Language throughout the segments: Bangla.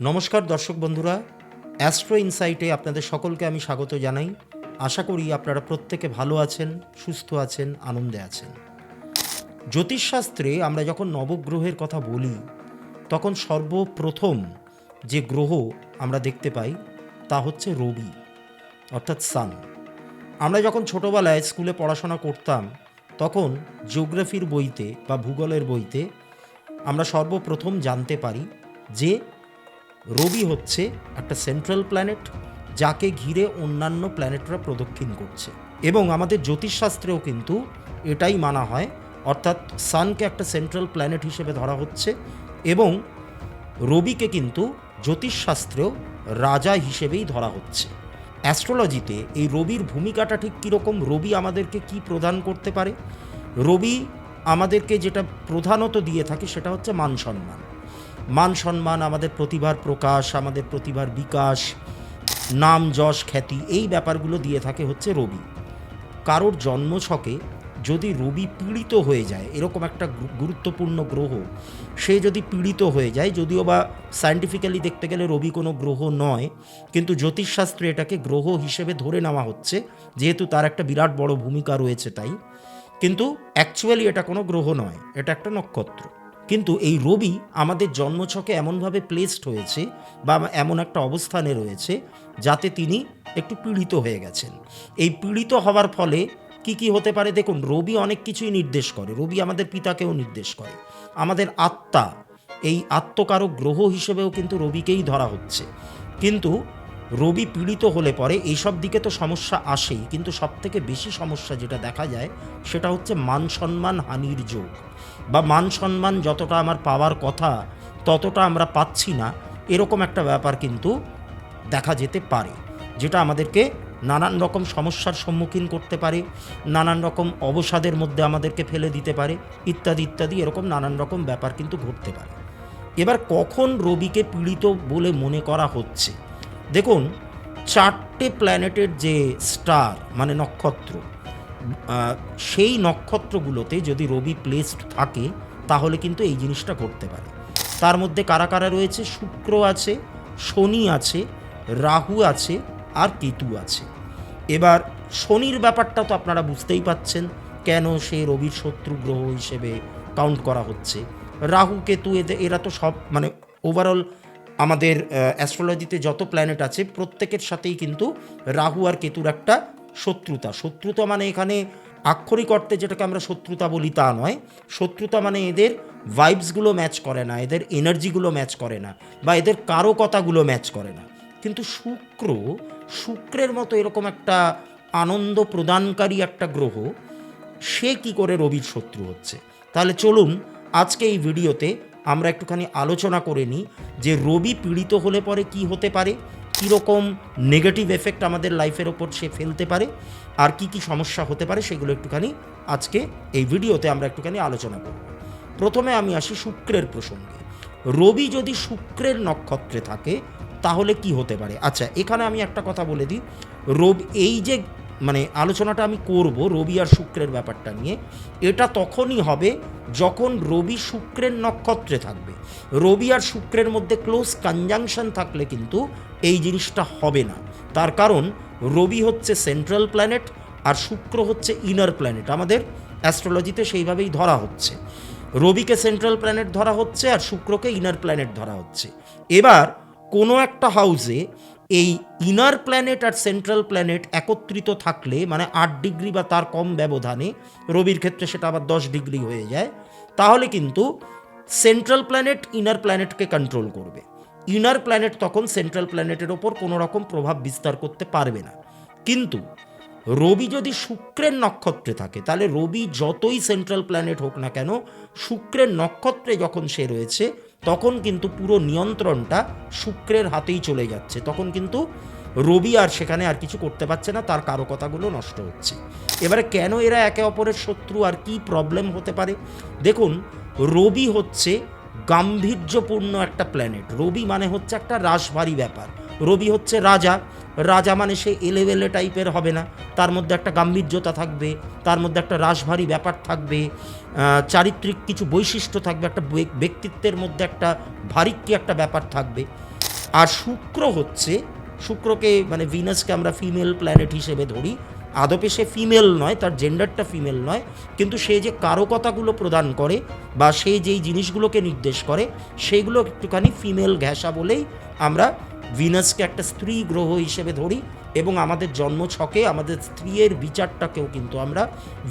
নমস্কার দর্শক বন্ধুরা অ্যাস্ট্রো ইনসাইটে আপনাদের সকলকে আমি স্বাগত জানাই। আশা করি আপনারা প্রত্যেকে ভালো আছেন, সুস্থ আছেন, আনন্দে আছেন। জ্যোতিষশাস্ত্রে আমরা যখন নবগ্রহের কথা বলি, তখন সর্বপ্রথম যে গ্রহ আমরা দেখতে পাই, তা হচ্ছে রবি, অর্থাৎ সান আমরা যখন ছোটোবেলায় স্কুলে পড়াশোনা করতাম, তখন জিওগ্রাফির বইতে বা ভূগোলের বইতে আমরা সর্বপ্রথম জানতে পারি যে রবি হচ্ছে একটা সেন্ট্রাল প্ল্যানেট যাকে ঘিরে অন্যান্য প্ল্যানেটরা প্রদক্ষিণ করছে। এবং আমাদের জ্যোতিষশাস্ত্রেও কিন্তু এটাই মানা হয়, অর্থাৎ সানকে একটা সেন্ট্রাল প্ল্যানেট হিসেবে ধরা হচ্ছে এবং রবিকে কিন্তু জ্যোতিষশাস্ত্রেও রাজা হিসেবেই ধরা হচ্ছে। অ্যাস্ট্রোলজিতে এই রবির ভূমিকাটা ঠিক কীরকম? রবি আমাদেরকে কি প্রদান করতে পারে? রবি আমাদেরকে যেটা প্রধানত দিয়ে থাকে সেটা হচ্ছে মান সম্মান মান সম্মান, আমাদের প্রতিভার প্রকাশ, আমাদের প্রতিভার বিকাশ, নাম যশ খ্যাতি, এই ব্যাপারগুলো দিয়ে থাকে হচ্ছে রবি। কারোর জন্মছকে যদি রবি পীড়িত হয়ে যায়, এরকম একটা গুরুত্বপূর্ণ গ্রহ, সে যদি পীড়িত হয়ে যায়, যদিও বা সায়েন্টিফিক্যালি দেখতে গেলে রবি কোনো গ্রহ নয়, কিন্তু জ্যোতিষশাস্ত্রে এটাকে গ্রহ হিসেবে ধরে নেওয়া হচ্ছে, যেহেতু তার একটা বিরাট বড় ভূমিকা রয়েছে তাই। কিন্তু অ্যাকচুয়ালি এটা কোনো গ্রহ নয়, এটা একটা নক্ষত্র। কিন্তু এই রবি আমাদের জন্মছকে এমনভাবে প্লেসড হয়েছে বা এমন একটা অবস্থানে রয়েছে যাতে তিনি একটু পীড়িত হয়ে গেছেন। এই পীড়িত হওয়ার ফলে কি কি হতে পারে? দেখুন, রবি অনেক কিছুই নির্দেশ করে। রবি আমাদের পিতাকেও নির্দেশ করে। আমাদের আত্মা, এই আত্মকারক গ্রহ হিসেবেও কিন্তু রবিকেই ধরা হচ্ছে। কিন্তু রবি পীড়িত হলে পরে এইসব দিকে তো সমস্যা আসেই। কিন্তু সব থেকে বেশি সমস্যা যেটা দেখা যায় সেটা হচ্ছে মান সম্মান হানির যোগ। বা মান সম্মান যতটা আমার পাওয়ার কথা, ততটা আমরা পাচ্ছি না। এরকম একটা ব্যাপার কিন্তু দেখা যেতে পারে, যেটা আমাদেরকে নানান রকম সমস্যার সম্মুখীন করতে পারে, নানান রকম অবসাদের মধ্যে আমাদেরকে ফেলে দিতে পারে, ইত্যাদি ইত্যাদি, এরকম নানান রকম ব্যাপার কিন্তু ঘটতে পারে। এবার কখন রবিকে পীড়িত বলে মনে করা হচ্ছে? দেখুন, চারটে প্ল্যানেটের যে স্টার মানে নক্ষত্র সেই নক্ষত্রগুলোতে যদি রবি প্লেসড থাকে, তাহলে কিন্তু এই জিনিসটা ঘটতে পারে। তার মধ্যে কারা কারা রয়েছে? শুক্র আছে, শনি আছে, রাহু আছে, আর কেতু আছে। এবার শনির ব্যাপারটা তো আপনারা বুঝতেই পাচ্ছেন, কেন সে রবির শত্রু গ্রহ হিসেবে কাউন্ট করা হচ্ছে। রাহু, কেতু এদের এরা তো সব মানে ওভারঅল আমাদের অ্যাস্ট্রোলজিতে যত প্ল্যানেট আছে, প্রত্যেকের সাথেই কিন্তু রাহু আর কেতুর একটা শত্রুতা। শত্রুতা মানে এখানে আক্ষরিক অর্থে যেটাকে আমরা শত্রুতা বলি তা নয়। শত্রুতা মানে এদের ভাইবসগুলো ম্যাচ করে না, এদের এনার্জিগুলো ম্যাচ করে না, বা এদের কারকতাগুলো ম্যাচ করে না। কিন্তু শুক্র, শুক্রের মতো এরকম একটা আনন্দ প্রদানকারী একটা গ্রহ, সে কি করে রবির শত্রু হচ্ছে? তাহলে চলুন আজকে এই ভিডিওতে আমরা একটুখানি আলোচনা করে নিই যে রবি পীড়িত হলে পরে কি হতে পারে, কীরকম নেগেটিভ এফেক্ট আমাদের লাইফের ওপর সে ফেলতে পারে, আর কি কি সমস্যা হতে পারে সেগুলো একটুখানি আজকে এই ভিডিওতে আমরা একটুখানি আলোচনা করব। প্রথমে আমি আসি শুক্রের প্রসঙ্গে। রবি যদি শুক্রের নক্ষত্রে থাকে, তাহলে কি হতে পারে? আচ্ছা এখানে আমি একটা কথা বলে দিই। রবি, এই যে মানে আলোচনাটা আমি করব রবি আর শুক্রের ব্যাপারটা নিয়ে। এটা তখনই হবে যখন রবি শুক্রের নক্ষত্রে থাকবে। রবি আর শুক্রের মধ্যে ক্লোজ কনজাংশন থাকলে কিন্তু এই জিনিসটা হবে না। তার কারণ রবি হচ্ছে সেন্ট্রাল প্ল্যানেট আর শুক্র হচ্ছে ইনার প্ল্যানেট আমাদের অ্যাস্ট্রোলজিতে সেইভাবেই ধরা হচ্ছে। রবিকে সেন্ট্রাল প্ল্যানেট ধরা হচ্ছে আর শুক্রকে ইনার প্ল্যানেট ধরা হচ্ছে। এবার কোনো একটা হাউসে এই ইনার প্ল্যানেট আর সেন্ট্রাল প্ল্যানেট একত্রিত থাকলে মানে আট ডিগ্রি বা তার কম ব্যবধানে, রবির ক্ষেত্রে সেটা আবার দশ ডিগ্রি হয়ে যায়, তাহলে কিন্তু সেন্ট্রাল প্ল্যানেট ইনার প্ল্যানেটকে কন্ট্রোল করবে। ইনার প্ল্যানেট তখন সেন্ট্রাল প্ল্যানেটের ওপর কোনো রকম প্রভাব বিস্তার করতে পারবে না। কিন্তু রবি যদি শুক্রের নক্ষত্রে থাকে, তাহলে রবি যতই সেন্ট্রাল প্ল্যানেট হোক না কেন, শুক্রের নক্ষত্রে যখন সে রয়েছে তখন কিন্তু পুরো নিয়ন্ত্রণটা শুক্রের হাতেই চলে যাচ্ছে। তখন কিন্তু রবি আর সেখানে আর কিছু করতে পারছে না, তার কারকতাগুলো নষ্ট হচ্ছে। এবারে কেন এরা একে অপরের শত্রু আর কি প্রবলেম হতে পারে? দেখুন, রবি হচ্ছে গাম্ভীর্যপূর্ণ একটা প্ল্যানেট রবি মানে হচ্ছে একটা রাশভারী ব্যাপার। রবি হচ্ছে রাজা। রাজা মানে সে এলেবেলে টাইপের হবে না। তার মধ্যে একটা গাম্ভীর্যতা থাকবে, তার মধ্যে একটা রাশভারী ব্যাপার থাকবে চারিত্রিক কিছু বৈশিষ্ট্য থাকবে, একটা ব্যক্তিত্বের মধ্যে একটা ভারিক্কি একটা ব্যাপার থাকবে। আর শুক্র হচ্ছে, শুক্রকে মানে ভিনাসকে আমরা ফিমেল প্ল্যানেট হিসেবে ধরি। আদপে সে ফিমেল নয়, তার জেন্ডারটা ফিমেল নয়, কিন্তু সে যে কারকতাগুলো প্রদান করে বা সে যেই জিনিসগুলোকে নির্দেশ করে সেইগুলো একটুখানি ফিমেল ঘেঁষা বলেই আমরা ভিনাসকে একটা স্ত্রী গ্রহ হিসেবে ধরি এবং আমাদের জন্ম ছকে আমাদের স্ত্রীর বিচারটাকেও কিন্তু আমরা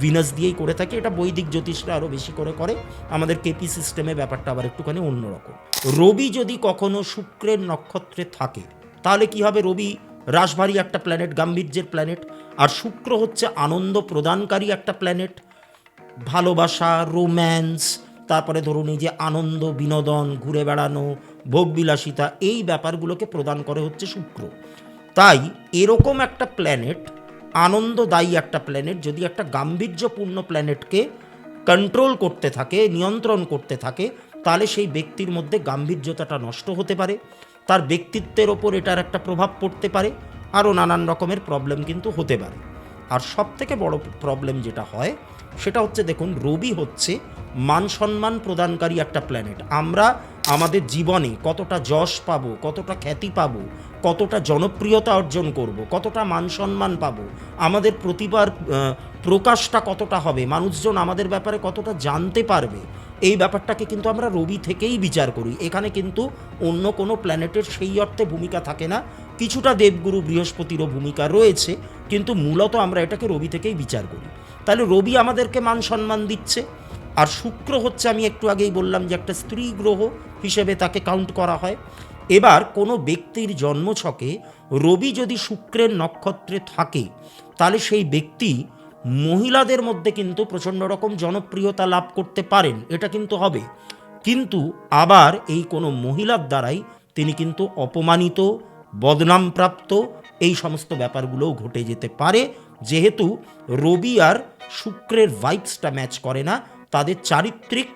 ভিনাস দিয়েই করে থাকি। এটা বৈদিক জ্যোতিষরা আরও বেশি করে করে। আমাদের কেপি সিস্টেমে ব্যাপারটা আবার একটুখানি অন্যরকম। রবি যদি কখনো শুক্রের নক্ষত্রে থাকে, তাহলে কি হবে রবি? রাশভারী একটা প্ল্যানেট গাম্ভীর্যের প্ল্যানেট আর শুক্র হচ্ছে আনন্দ প্রদানকারী একটা প্ল্যানেট ভালোবাসা রোম্যান্স তারপরে ধরুন এই যে আনন্দ, বিনোদন, ঘুরে বেড়ানো, ভোগবিলাসিতা, এই ব্যাপারগুলোকে প্রদান করে হচ্ছে শুক্র। তাই এরকম একটা প্ল্যানেট আনন্দদায়ী একটা প্ল্যানেট যদি একটা গাম্ভীর্যপূর্ণ প্ল্যানেটকে কন্ট্রোল করতে থাকে, নিয়ন্ত্রণ করতে থাকে, তাহলে সেই ব্যক্তির মধ্যে গাম্ভীর্যতাটা নষ্ট হতে পারে। তার ব্যক্তিত্বের ওপর এটার একটা প্রভাব পড়তে পারে আরও নানান রকমের প্রবলেম কিন্তু হতে পারে। আর সব থেকে বড় প্রবলেম যেটা হয় সেটা হচ্ছে দেখুন রবি হচ্ছে মান সম্মান প্রদানকারী একটা প্ল্যানেট আমরা আমাদের জীবনে কতটা যশ পাবো কতটা খ্যাতি পাবো কতটা জনপ্রিয়তা অর্জন করব কতটা মান সম্মান পাবো আমাদের প্রতিভার আহ, প্রকাশটা কতটা হবে? মানুষজন আমাদের ব্যাপারে কতটা জানতে পারবে? এই ব্যাপারটাকে কিন্তু আমরা রবি থেকেই বিচার করি। এখানে কিন্তু অন্য কোনো প্ল্যানেটের সেই অর্থে ভূমিকা থাকে না। কিছুটা দেবগুরু বৃহস্পতিরও ভূমিকা রয়েছে, কিন্তু মূলত আমরা এটাকে রবি থেকেই বিচার করি। তাহলে রবি আমাদেরকে মান সম্মান দিচ্ছে। আর শুক্র হচ্ছে, আমি একটু আগেই বললাম যে একটা স্ত্রী গ্রহ হিসেবে তাকে কাউন্ট করা হয়। এবার কোনো ব্যক্তির জন্মছকে রবি যদি শুক্রের নক্ষত্রে থাকে, তাহলে সেই ব্যক্তি মহিলাদের মধ্যে কিন্তু প্রচণ্ড রকম জনপ্রিয়তা লাভ করতে পারেন, এটা কিন্তু হবে। কিন্তু আবার এই কোনো মহিলার দ্বারাই তিনি কিন্তু অপমানিত, বদনামপ্রাপ্ত এই সমস্ত ব্যাপারগুলোও ঘটে যেতে পারে। যেহেতু রবি আর শুক্রের ভাইবসটা ম্যাচ করে না, তাদের চারিত্রিক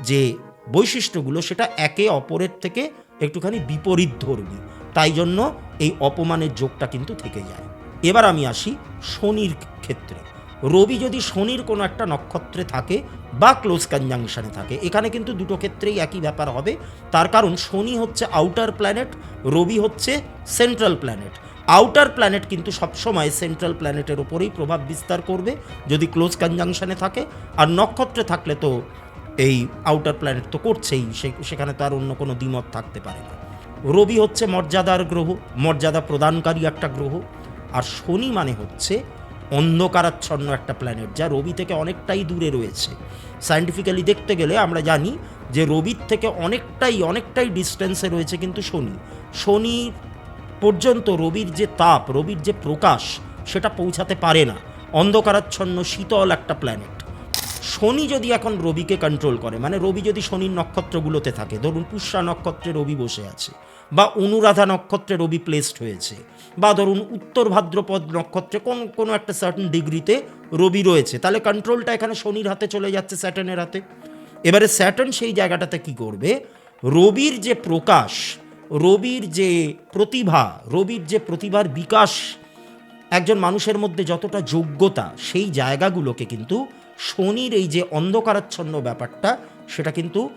যে বৈশিষ্ট্যগুলো, সেটা একে অপরের থেকে একটুখানি বিপরীত ধর্মী। তাই জন্য এই অপমানের যোগটা কিন্তু থেকে যায়। এবার আমি আসি শনির ক্ষেত্রে। রবি যদি শনির কোনো একটা নক্ষত্রে থাকে বা ক্লোজ কনজাংশনে থাকে, এখানে কিন্তু দুটো ক্ষেত্রেই একই ব্যাপার হবে। তার কারণ শনি হচ্ছে আউটার প্ল্যানেট রবি হচ্ছে সেন্ট্রাল প্ল্যানেট আউটার প্ল্যানেট কিন্তু সবসময় সেন্ট্রাল প্ল্যানেটের ওপরেই প্রভাব বিস্তার করবে, যদি ক্লোজ কনজাংশনে থাকে। আর নক্ষত্রে থাকলে তো এই আউটার প্ল্যানেট তো করছেই সেখানে তো আর অন্য কোনো দ্বিমত থাকতে পারে না। রবি হচ্ছে মর্যাদার গ্রহ, মর্যাদা প্রদানকারী একটা গ্রহ। আর শনি মানে হচ্ছে অন্ধকারাচ্ছন্ন একটা প্ল্যানেট যা রবি থেকে অনেকটাই দূরে রয়েছে। সায়েন্টিফিক্যালি দেখতে গেলে আমরা জানি যে রবির থেকে অনেকটাই অনেকটাই ডিস্টেন্সে রয়েছে কিন্তু শনি। শনি পর্যন্ত রবির যে তাপ, রবির যে প্রকাশ, সেটা পৌঁছাতে পারে না। অন্ধকারাচ্ছন্ন, শীতল একটা প্ল্যানেট শনি যদি এখন রবিকে কন্ট্রোল করে মানে রবি যদি শনির নক্ষত্রগুলোতে থাকে, ধরুন পুষ্যা নক্ষত্রে রবি বসে আছে। বা অনুরাধা নক্ষত্রে রবি প্লেসড হয়েছে। বা ধরুন উত্তর ভাদ্রপদ নক্ষত্রে কোন, কোনো একটা সার্টেন ডিগ্রিতে রবি রয়েছে। তাহলে কন্ট্রোলটা এখানে শনির হাতে চলে যাচ্ছে স্যাটার্নের হাতে। এবারে স্যাটার্ন সেই জায়গাটাতে কি করবে? রবির যে প্রকাশ, রবির যে প্রতিভা, রবির যে প্রতিভার বিকাশ, একজন মানুষের মধ্যে যতটা যোগ্যতা, সেই জায়গাগুলোকে কিন্তু শনির এই যে অন্ধকারাচ্ছন্ন ব্যাপারটা, সেটা কিন্তু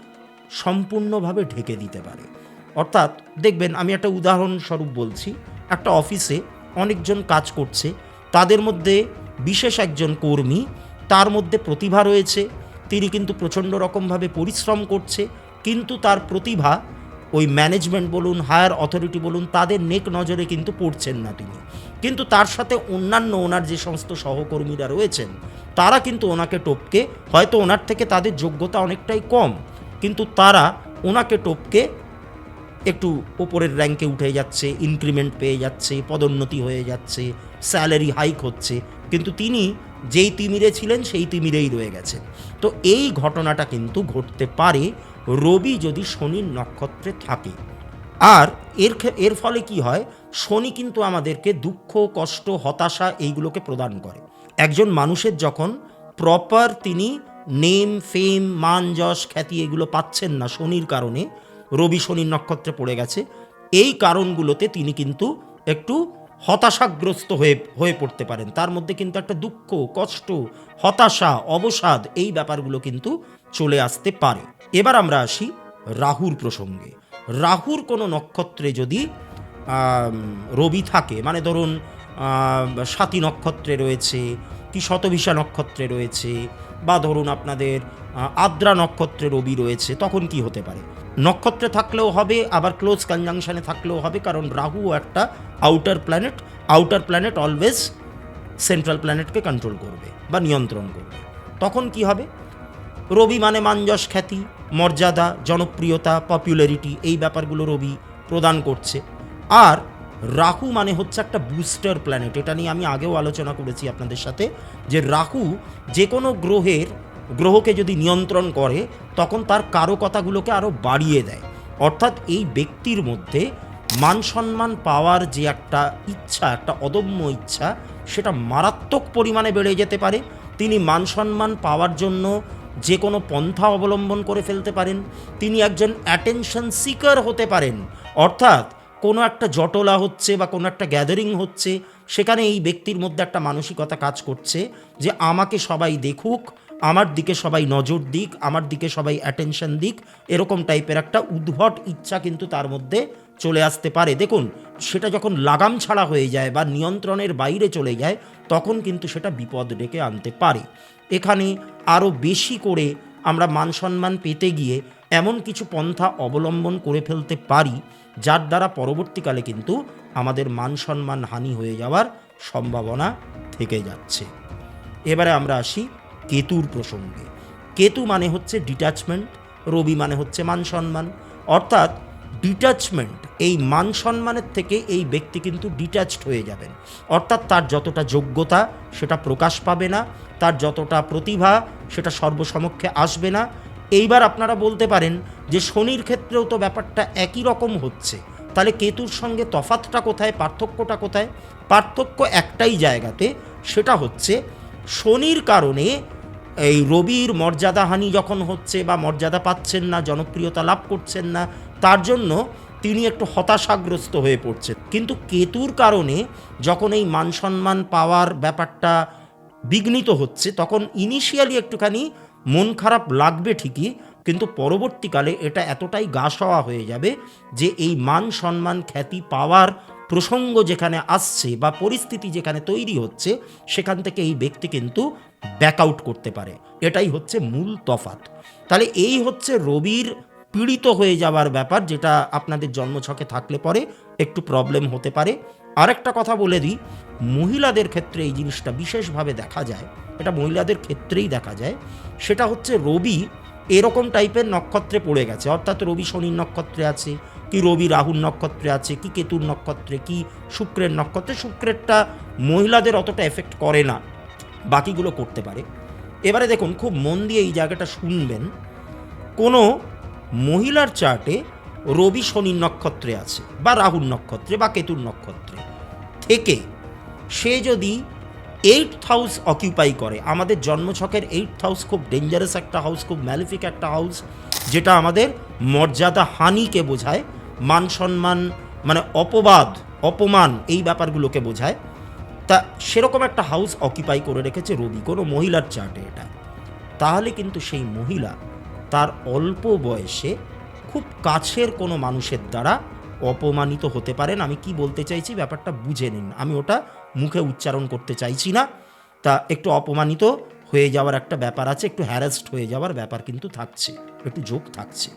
সম্পূর্ণভাবে ঢেকে দিতে পারে। অর্থাৎ দেখবেন আমি একটা উদাহরণস্বরূপ বলছি, একটা অফিসে অনেকজন কাজ করছে, তাদের মধ্যে বিশেষ একজন কর্মী, তার মধ্যে প্রতিভা রয়েছে, তিনি কিন্তু প্রচণ্ড রকমভাবে পরিশ্রম করছে, কিন্তু তার প্রতিভা ওই ম্যানেজমেন্ট বলুন, হায়ার অথরিটি বলুন, তাদের নেক নজরে কিন্তু পড়ছেন না তিনি। কিন্তু তার সাথে অন্যান্য ওনার যে সমস্ত সহকর্মীরা রয়েছেন, তারা কিন্তু ওনাকে টপকে, হয়তো ওনার থেকে তাদের যোগ্যতা অনেকটাই কম, কিন্তু তারা ওনাকে টপকে একটু ওপরের র্যাঙ্কে উঠে যাচ্ছে ইনক্রিমেন্ট পেয়ে যাচ্ছে, পদোন্নতি হয়ে যাচ্ছে স্যালারি হাইক হচ্ছে। কিন্তু তিনি যেই তিমিরে ছিলেন, সেই তিমিরেই রয়ে গেছেন। তো এই ঘটনাটা কিন্তু ঘটতে পারে রবি যদি শনির নক্ষত্রে থাকে। আর এর এর ফলে কি হয়? শনি কিন্তু আমাদেরকে দুঃখ, কষ্ট, হতাশা এইগুলোকে প্রদান করে। একজন মানুষের যখন প্রপার তিনি নেম ফেম মান, যশ, খ্যাতি এগুলো পাচ্ছেন না শনির কারণে রবি শনির নক্ষত্রে পড়ে গেছে। এই কারণগুলোতে তিনি কিন্তু একটু হতাশাগ্রস্ত হয়ে হয়ে পড়তে পারেন। তার মধ্যে কিন্তু একটা দুঃখ, কষ্ট, হতাশা, অবসাদ এই ব্যাপারগুলো কিন্তু চলে আসতে পারে। এবার আমরা আসি রাহুর প্রসঙ্গে। রাহুর কোনো নক্ষত্রে যদি রবি থাকে মানে ধরুন সাতী নক্ষত্রে রয়েছে, কি শতভিষা নক্ষত্রে রয়েছে, বা ধরুন আপনাদের আদ্রা নক্ষত্রে রবি রয়েছে, তখন কি হতে পারে? নক্ষত্রে থাকলেও হবে, আবার ক্লোজ কনজাংশনে থাকলেও হবে, কারণ রাহু একটা outer planet outer planet always central প্ল্যানেটকে control করবে বা নিয়ন্ত্রণ করবে। তখন কি হবে? রবি মানে মানযশ খ্যাতি, মর্যাদা, জনপ্রিয়তা পপুলারিটি এই ব্যাপারগুলো রবি প্রদান করছে। আর রাহু মানে হচ্ছে একটা বুস্টার প্ল্যানেট এটা নিয়ে আমি আগেও আলোচনা করেছি আপনাদের সাথে, যে রাহু যে কোনো গ্রহের গ্রহকে যদি নিয়ন্ত্রণ করে, তখন তার কারকতাগুলোকে আরও বাড়িয়ে দেয়। অর্থাৎ এই ব্যক্তির মধ্যে মান সম্মান পাওয়ার যে একটা ইচ্ছা, একটা অদম্য ইচ্ছা, সেটা মারাত্মক পরিমাণে বেড়ে যেতে পারে। তিনি মান সম্মান পাওয়ার জন্য যে কোনো পন্থা অবলম্বন করে ফেলতে পারেন। তিনি একজন অ্যাটেনশন সিকার হতে পারেন। অর্থাৎ কোনো একটা জটলা হচ্ছে বা কোনো একটা গ্যাদারিং হচ্ছে, সেখানে এই ব্যক্তির মধ্যে একটা মানসিকতা কাজ করছে যে, আমাকে সবাই দেখুক আমার দিকে সবাই নজর দিক, আমার দিকে সবাই অ্যাটেনশন দিক, এরকম টাইপের একটা উদ্ভট ইচ্ছা কিন্তু তার মধ্যে চলে আসতে পারে। দেখুন, সেটা যখন লাগাম ছাড়া হয়ে যায় বা নিয়ন্ত্রণের বাইরে চলে যায়, তখন কিন্তু সেটা বিপদ ডেকে আনতে পারে। এখানে আরও বেশি করে আমরা মান সম্মান পেতে গিয়ে এমন কিছু পন্থা অবলম্বন করে ফেলতে পারি, যার দ্বারা পরবর্তীকালে কিন্তু আমাদের মান সম্মান হানি হয়ে যাওয়ার সম্ভাবনা থেকে যাচ্ছে। এবারে আমরা আসি কেতুর প্রসঙ্গে। কেতু মানে হচ্ছে ডিট্যাচমেন্ট রবি মানে হচ্ছে মান সম্মান। অর্থাৎ ডিট্যাচমেন্ট এই মান সম্মানের থেকে এই ব্যক্তি কিন্তু ডিট্যাচড হয়ে যাবেন। অর্থাৎ তার যতটা যোগ্যতা, সেটা প্রকাশ পাবে না। তার যতটা প্রতিভা, সেটা সর্বসমক্ষে আসবে না। এইবার আপনারা বলতে পারেন যে শনির ক্ষেত্রেও তো ব্যাপারটা একই রকম হচ্ছে। তাহলে কেতুর সঙ্গে তফাতটা কোথায়, পার্থক্যটা কোথায়? পার্থক্য একটাই জায়গাতে, সেটা হচ্ছে শনির কারণে এই রবির মর্যাদাহানি যখন হচ্ছে বা মর্যাদা পাচ্ছেন না, জনপ্রিয়তা লাভ করছেন না, তার জন্য তিনি একটু হতাশাগ্রস্ত হয়ে পড়ছেন। কিন্তু কেতুর কারণে যখন এই মান সম্মান পাওয়ার ব্যাপারটা বিঘ্নিত হচ্ছে, তখন ইনিশিয়ালি একটুখানি মন খারাপ লাগবে ঠিকই, কিন্তু পরবর্তীকালে এটা এতটাই গা সওয়া হয়ে যাবে যে এই মান সম্মান খ্যাতি পাওয়ার প্রসঙ্গ যেখানে আসছে বা পরিস্থিতি যেখানে তৈরি হচ্ছে, সেখান থেকে এই ব্যক্তি কিন্তু ব্যাক আউট করতে পারে। এটাই হচ্ছে মূল তফাত তাহলে এই হচ্ছে রবির পীড়িত হয়ে যাওয়ার ব্যাপার, যেটা আপনাদের জন্মছকে থাকলে পরে একটু প্রবলেম হতে পারে। আরেকটা কথা বলে দিই, মহিলাদের ক্ষেত্রে এই জিনিসটা বিশেষভাবে দেখা যায়, এটা মহিলাদের ক্ষেত্রেই দেখা যায়, সেটা হচ্ছে রবি এরকম টাইপের নক্ষত্রে পড়ে গেছে। অর্থাৎ রবি শনির নক্ষত্রে আছে কি রবি, রাহুর নক্ষত্রে আছে, কি কেতুর নক্ষত্রে, কি শুক্রের নক্ষত্রে, শুক্রেরটা মহিলাদের অতটা এফেক্ট করে না। বাকিগুলো করতে পারে। এবারে দেখুন, খুব মন দিয়ে এই জায়গাটা শুনবেন। কোনো মহিলার চার্টে রবি, শনির নক্ষত্রে আছে বা রাহুর নক্ষত্রে বা কেতুর নক্ষত্রে। থেকে সে যদি এইট হাউস অকিউপাই করে, আমাদের জন্মছকের এইট হাউস খুব ডেঞ্জারাস একটা হাউস খুব ম্যালিফিক একটা হাউস যেটা আমাদের মর্যাদা হানিকে বোঝায় মান সম্মান মানে অপবাদ, অপমান এই ব্যাপারগুলোকে বোঝায়। তা সেরকম একটা হাউস অকিউপাই করে রেখেছে রবি, কোনো মহিলার চার্টে এটা। তাহলে কিন্তু সেই মহিলা তার অল্প বয়সে খুব কাছের কোনো মানুষের দ্বারা অপমানিত হতে পারেন। আমি কি বলতে চাইছি ব্যাপারটা বুঝে নিন। আমি ওটা মুখে উচ্চারণ করতে চাইছি না। তা একটু অপমানিত হয়ে যাওয়ার একটা ব্যাপার আছে, একটু হ্যারাসড হয়ে যাওয়ার ব্যাপার কিন্তু থাকছে, একটু যোগ থাকছে।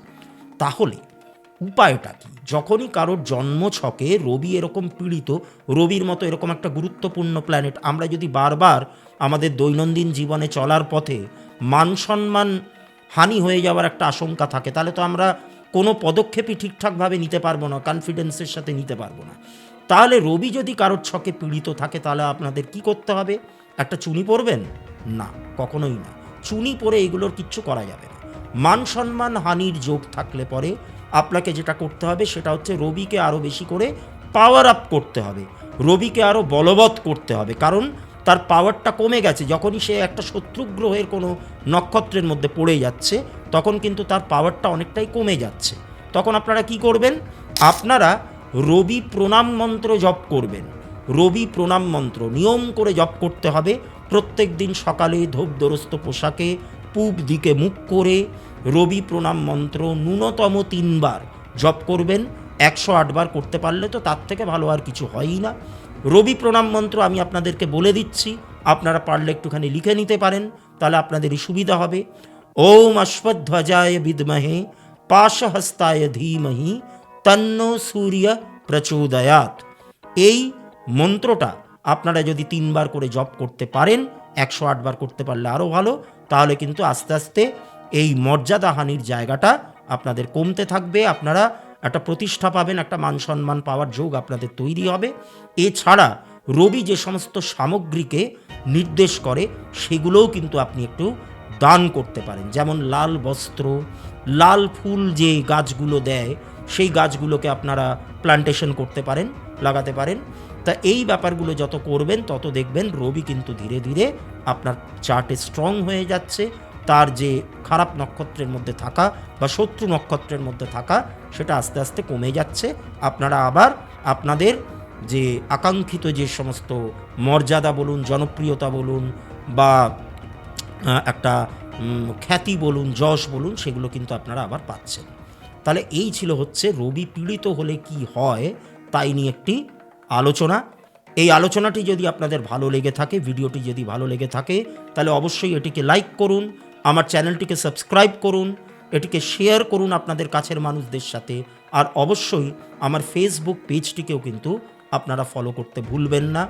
তাহলে উপায়টা কি? যখনই কারোর জন্ম ছকে রবি এরকম পীড়িত, রবির মতো এরকম একটা গুরুত্বপূর্ণ প্ল্যানেট আমরা যদি বারবার আমাদের দৈনন্দিন জীবনে চলার পথে মান সম্মান হানি হয়ে যাওয়ার একটা আশঙ্কা থাকে, তাহলে তো আমরা কোনো পদক্ষেপই ঠিকঠাকভাবে নিতে পারব না কনফিডেন্সের সাথে নিতে পারব না। তাহলে রবি যদি কারোর ছকে পীড়িত থাকে, তাহলে আপনাদের কি করতে হবে? একটা চুনি পরবেন? না, কখনোই না। চুনি পরে এগুলোর কিচ্ছু করা যাবে না। মান সম্মান হানির যোগ থাকলে পরে আপনাকে যেটা করতে হবে সেটা হচ্ছে রবিকে আরও বেশি করে পাওয়ার আপ করতে হবে। রবিকে আরও বলবৎ করতে হবে। কারণ তার পাওয়ারটা কমে গেছে। যখনই সে একটা শত্রু গ্রহের কোনো নক্ষত্রের মধ্যে পড়ে যাচ্ছে, তখন কিন্তু তার পাওয়ারটা অনেকটাই কমে যাচ্ছে। তখন আপনারা কি করবেন? আপনারা রবি প্রণাম মন্ত্র জপ করবেন। রবি প্রণাম মন্ত্র নিয়ম করে জপ করতে হবে। প্রত্যেক দিন সকালে ধূপ দরস্ত পোশাকে, পূব দিকে মুখ করে রবি প্রণাম মন্ত্র ন্যূনতম তিনবার। জপ করবেন, একশো আটবার করতে পারলে তো তার থেকে ভালো আর কিছু হয়ই না। রবি প্রণাম মন্ত্র আমি আপনাদেরকে বলে দিচ্ছি, আপনারা পারলে একটুখানি লিখে নিতে পারেন, তাহলে আপনাদেরই সুবিধা হবে। ওম অশ্বধ্বজায় বিদ্মহে, পাশহস্তায় ধীমহি, তন্ন সূর্য প্রচোদয়াত এই মন্ত্রটা আপনারা যদি তিনবার করে জপ করতে পারেন, একশো আটবার করতে পারলে আরও ভালো, তাহলে কিন্তু আস্তে আস্তে এই মর্যাদাহানির জায়গাটা আপনাদের কমতে থাকবে, আপনারা একটা প্রতিষ্ঠা পাবেন, একটা মান সম্মান পাওয়ার যোগ আপনাদের তৈরি হবে। এছাড়া রবি যে সমস্ত সামগ্রীকে নির্দেশ করে, সেগুলোও কিন্তু আপনি একটু দান করতে পারেন। যেমন লাল বস্ত্র, লাল ফুল যে গাছগুলো দেয়, সেই গাছগুলোকে আপনারা প্লান্টেশন করতে পারেন, লাগাতে পারেন। তা এই ব্যাপারগুলো যত করবেন, তত দেখবেন রবি কিন্তু ধীরে ধীরে আপনার চার্টে স্ট্রং হয়ে যাচ্ছে। তার যে খারাপ নক্ষত্রের মধ্যে থাকা বা শত্রু নক্ষত্রের মধ্যে থাকা, সেটা আস্তে আস্তে কমে যাচ্ছে। আপনারা আবার আপনাদের যে আকাঙ্ক্ষিত যে সমস্ত মর্যাদা বলুন, জনপ্রিয়তা বলুন বা একটা খ্যাতি বলুন, যশ বলুন, সেগুলো কিন্তু আপনারা আবার পাচ্ছেন। তাহলে এই ছিল হচ্ছে রবি পীড়িত হলে কি হয়, তাই নিয়ে একটি আলোচনা। এই আলোচনাটি যদি আপনাদের ভালো লেগে থাকে, ভিডিওটি যদি ভালো লেগে থাকে, তাহলে অবশ্যই এটিকে লাইক করুন আমার চ্যানেলটিকে সাবস্ক্রাইব করুন, এটিকে শেয়ার করুন আপনাদের কাছের মানুষদের সাথে, আর অবশ্যই আমার ফেসবুক পেজটিকেও কিন্তু আপনারা ফলো করতে ভুলবেন না।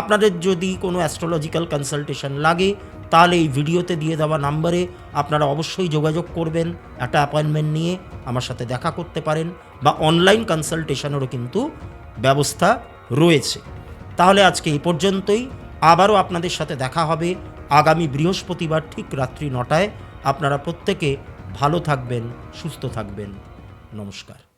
আপনাদের যদি কোনো অ্যাস্ট্রোলজিক্যাল কনসালটেশন লাগে, তাহলে এই ভিডিওতে দিয়ে দেওয়া নাম্বারে আপনারা অবশ্যই যোগাযোগ করবেন, একটা অ্যাপয়েন্টমেন্ট নিয়ে আমার সাথে দেখা করতে পারেন, বা অনলাইন কনসালটেশনেরও কিন্তু ব্যবস্থা রয়েছে। তাহলে আজকে এই পর্যন্তই, আবারও আপনাদের সাথে দেখা হবে। আগামী বৃহস্পতিবার ঠিক রাত্রি নটায় আপনারা প্রত্যেকে ভালো থাকবেন সুস্থ থাকবেন। নমস্কার।